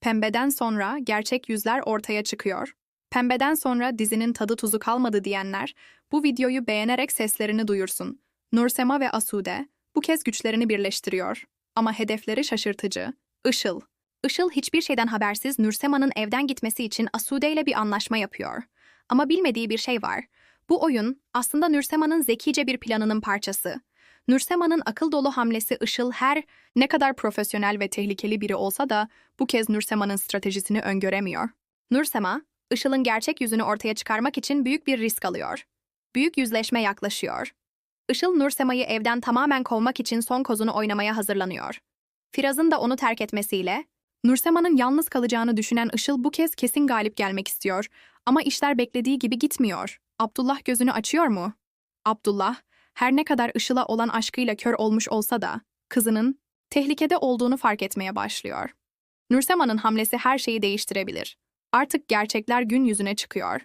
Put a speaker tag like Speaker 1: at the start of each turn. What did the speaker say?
Speaker 1: Pembeden sonra gerçek yüzler ortaya çıkıyor. Pembeden sonra dizinin tadı tuzu kalmadı diyenler bu videoyu beğenerek seslerini duyursun. Nursema ve Asude bu kez güçlerini birleştiriyor. Ama hedefleri şaşırtıcı. Işıl. Işıl hiçbir şeyden habersiz Nursema'nın evden gitmesi için Asude ile bir anlaşma yapıyor. Ama bilmediği bir şey var. Bu oyun aslında Nursema'nın zekice bir planının parçası. Nursema'nın akıl dolu hamlesi Işıl her ne kadar profesyonel ve tehlikeli biri olsa da bu kez Nursema'nın stratejisini öngöremiyor. Nursema, Işıl'ın gerçek yüzünü ortaya çıkarmak için büyük bir risk alıyor. Büyük yüzleşme yaklaşıyor. Işıl Nursema'yı evden tamamen kovmak için son kozunu oynamaya hazırlanıyor. Firaz'ın da onu terk etmesiyle, Nursema'nın yalnız kalacağını düşünen Işıl bu kez kesin galip gelmek istiyor. Ama işler beklediği gibi gitmiyor. Abdullah gözünü açıyor mu? Abdullah, her ne kadar Işıl'a olan aşkıyla kör olmuş olsa da, kızının tehlikede olduğunu fark etmeye başlıyor. Nursema'nın hamlesi her şeyi değiştirebilir. Artık gerçekler gün yüzüne çıkıyor.